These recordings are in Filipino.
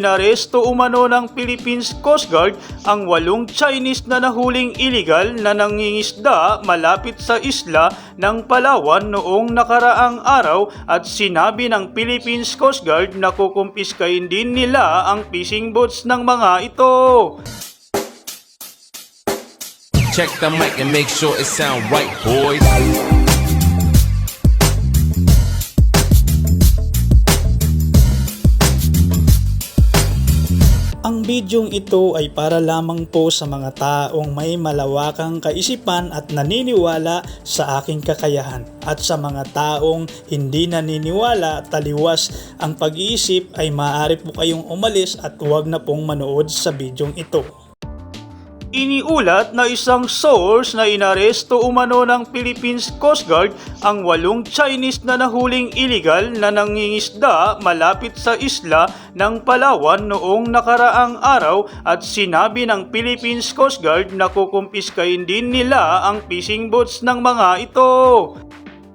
inaresto umano ng Philippines Coast Guard ang walong Chinese na nahuling illegal na nangingisda malapit sa isla ng Palawan noong nakaraang araw at sinabi ng Philippines Coast Guard na kukumpiskahin din nila ang fishing boats ng mga ito. Check the mic and make sure it sound right, boys. Ang bidyong ito ay para lamang po sa mga taong may malawakang kaisipan at naniniwala sa aking kakayahan. At sa mga taong hindi naniniwala taliwas ang pag-iisip ay maaari po kayong umalis at huwag na pong manood sa bidyong ito. Iniulat na isang source na inaresto umano ng Philippines Coast Guard ang walong Chinese na nahuling illegal na nangingisda malapit sa isla ng Palawan noong nakaraang araw at sinabi ng Philippines Coast Guard na kukumpiskahin din nila ang fishing boats ng mga ito.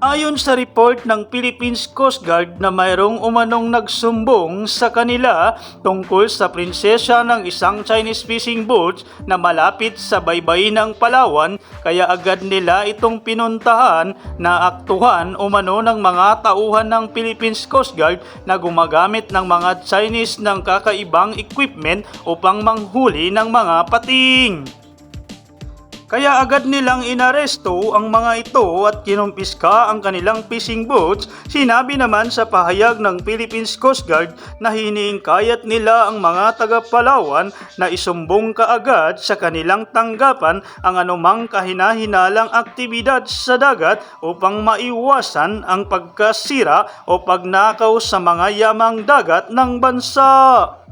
Ayon sa report ng Philippines Coast Guard na mayroong umanong nagsumbong sa kanila tungkol sa prinsesya ng isang Chinese fishing boat na malapit sa baybayin ng Palawan kaya agad nila itong pinuntahan na aktuhan umano ng mga tauhan ng Philippines Coast Guard na gumagamit ng mga Chinese ng kakaibang equipment upang manghuli ng mga pating. Kaya agad nilang inaresto ang mga ito at kinumpiska ang kanilang fishing boats. Sinabi naman sa pahayag ng Philippines Coast Guard na hiniingkayat nila ang mga taga-Palawan na isumbong kaagad sa kanilang tanggapan ang anumang kahinahinalang aktibidad sa dagat upang maiwasan ang pagkasira o pagnakaw sa mga yamang dagat ng bansa.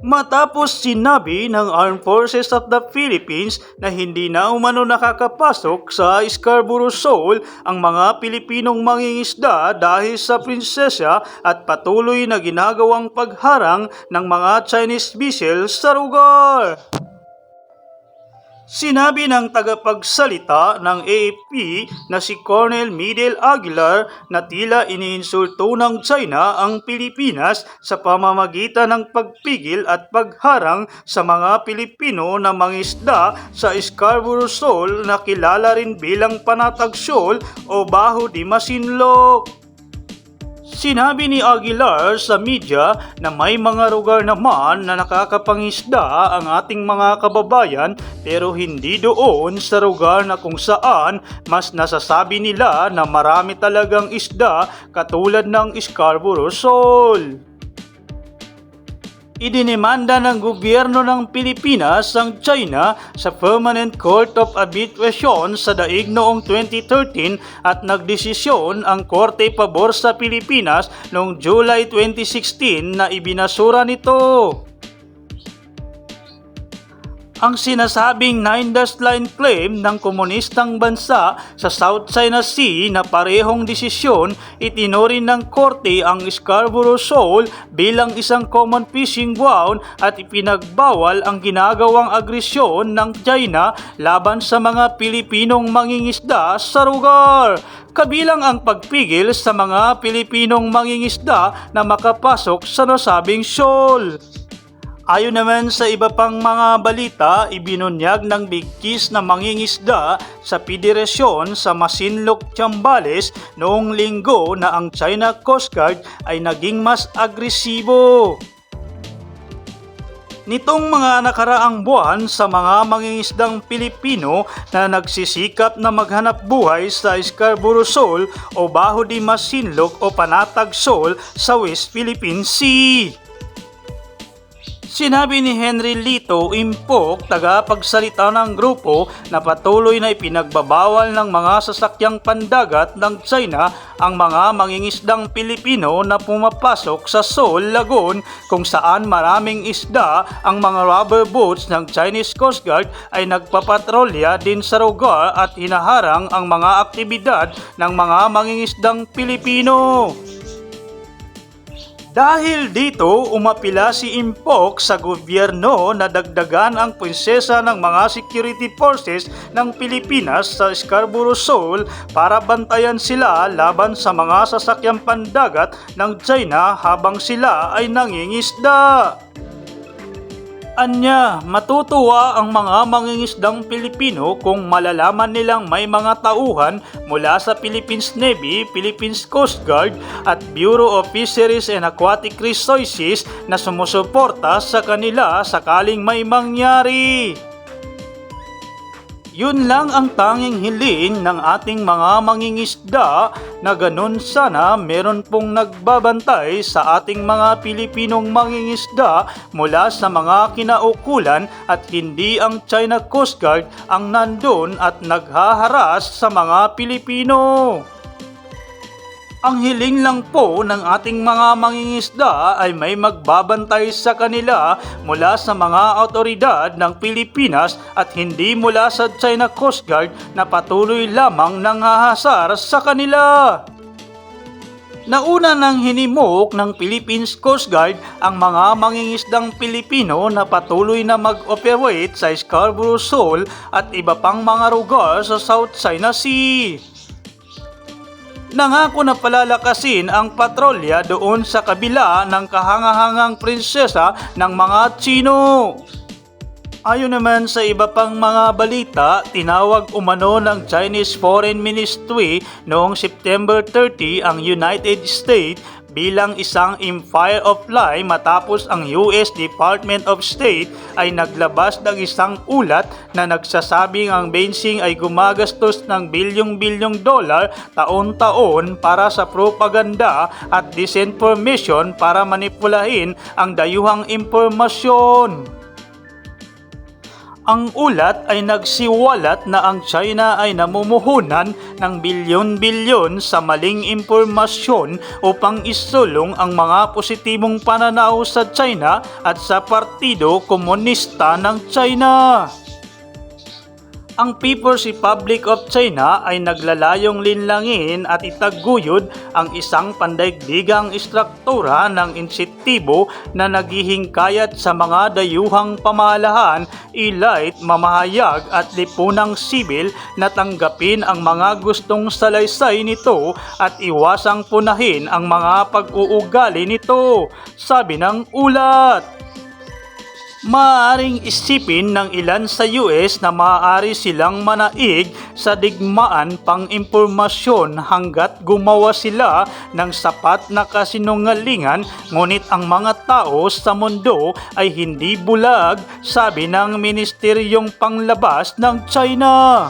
Matapos sinabi ng Armed Forces of the Philippines na hindi na umano nakakapasok sa Scarborough Shoal ang mga Pilipinong mangingisda dahil sa prinsesya at patuloy na ginagawang pagharang ng mga Chinese vessels sa lugar. Sinabi ng tagapagsalita ng AFP na si Colonel Midel Aguilar na tila iniinsulto ng China ang Pilipinas sa pamamagitan ng pagpigil at pagharang sa mga Pilipino na mangisda sa Scarborough Shoal na kilala rin bilang Panatag Shoal o Baho di Masinloc. Sinabi ni Aguilar sa media na may mga lugar naman na nakakapangisda ang ating mga kababayan pero hindi doon sa lugar na kung saan mas nasasabi nila na marami talagang isda katulad ng Scarborough Shoal. Idinimanda ng gobyerno ng Pilipinas ang China sa Permanent Court of Arbitration sa daig noong 2013 at nagdesisyon ang korte pabor sa Pilipinas noong July 2016 na ibinasura nito. Ang sinasabing nine dash line claim ng komunistang bansa sa South China Sea na parehong desisyon itinurin ng korte ang Scarborough Shoal bilang isang common fishing ground at ipinagbawal ang ginagawang agresyon ng China laban sa mga Pilipinong mangingisda sa lugar kabilang ang pagpigil sa mga Pilipinong mangingisda na makapasok sa nasabing shoal. Ayon naman sa iba pang mga balita, ibinunyag ng bigkis na mangingisda sa federasyon sa Masinloc, Chambales noong linggo na ang China Coast Guard ay naging mas agresibo. Nitong mga nakaraang buwan sa mga mangingisdang Pilipino na nagsisikap na maghanap buhay sa Scarborough Shoal o Baho di Masinloc o Panatag Shoal sa West Philippine Sea. Sinabi ni Henry Lito Impok, tagapagsalita ng grupo na patuloy na ipinagbabawal ng mga sasakyang pandagat ng China ang mga mangingisdang Pilipino na pumapasok sa Seoul Lagoon kung saan maraming isda ang mga rubber boats ng Chinese Coast Guard ay nagpapatrolya din sa lugar at hinaharang ang mga aktibidad ng mga mangingisdang Pilipino. Dahil dito, umapila si Impok sa gobyerno na dagdagan ang prinsesa ng mga security forces ng Pilipinas sa Scarborough Shoal para bantayan sila laban sa mga sasakyang pandagat ng China habang sila ay nangingisda. Anya, matutuwa ang mga mangingisdang Pilipino kung malalaman nilang may mga tauhan mula sa Philippines Navy, Philippines Coast Guard at Bureau of Fisheries and Aquatic Resources na sumusuporta sa kanila sakaling may mangyari. Yun lang ang tanging hiling ng ating mga mangingisda na ganun sana meron pong nagbabantay sa ating mga Pilipinong mangingisda mula sa mga kinaukulan at hindi ang China Coast Guard ang nandun at naghaharas sa mga Pilipino. Ang hiling lang po ng ating mga mangingisda ay may magbabantay sa kanila mula sa mga autoridad ng Pilipinas at hindi mula sa China Coast Guard na patuloy lamang nanghahasar sa kanila. Nauna ng hinimok ng Philippines Coast Guard ang mga mangingisdang Pilipino na patuloy na mag-operate sa Scarborough Shoal at iba pang mga lugar sa South China Sea. Nangako na palalakasin ang patrolya doon sa kabila ng kahangahangang prinsesa ng mga Chino. Ayon naman sa iba pang mga balita, tinawag umano ng Chinese Foreign Ministry noong September 30 ang United States bilang isang empire of lie matapos ang US Department of State ay naglabas ng isang ulat na nagsasabing ang Beijing ay gumagastos ng bilyong-bilyong dolar taon-taon para sa propaganda at disinformation para manipulahin ang dayuhang impormasyon. Ang ulat ay nagsiwalat na ang China ay namumuhunan ng bilyon-bilyon sa maling impormasyon upang isulong ang mga positibong pananaw sa China at sa Partido Komunista ng China. Ang People's Republic of China ay naglalayong linlangin at itaguyod ang isang pandaigdigang istruktura ng insetibo na naghihingkayat sa mga dayuhang pamalahan, ilait, mamahayag at lipunang sibil na tanggapin ang mga gustong salaysay nito at iwasang punahin ang mga pag-uugali nito, sabi ng ulat. Maaring isipin ng ilan sa US na maaari silang manaig sa digmaan pang impormasyon hanggat gumawa sila ng sapat na kasinungalingan ngunit ang mga tao sa mundo ay hindi bulag, sabi ng Ministeryong Panglabas ng China.